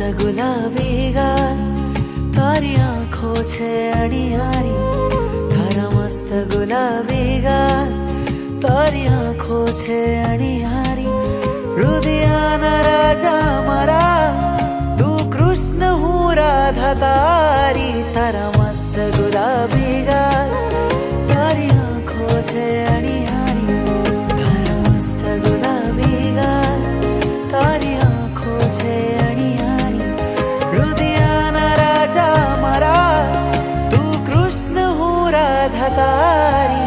તો ગુલાબી ગાલ તારી આંખો છે અણિયારી તારા મસ્ત ગુલાબી ગાલ તારી આંખો છે અણિયારી રુદિયાના રાજા મારા, તું કૃષ્ણ, હું રાધા તારી. તારા મસ્ત ગુલાબી ગાલ તારી આંખો છે અણિયારી राधाकारी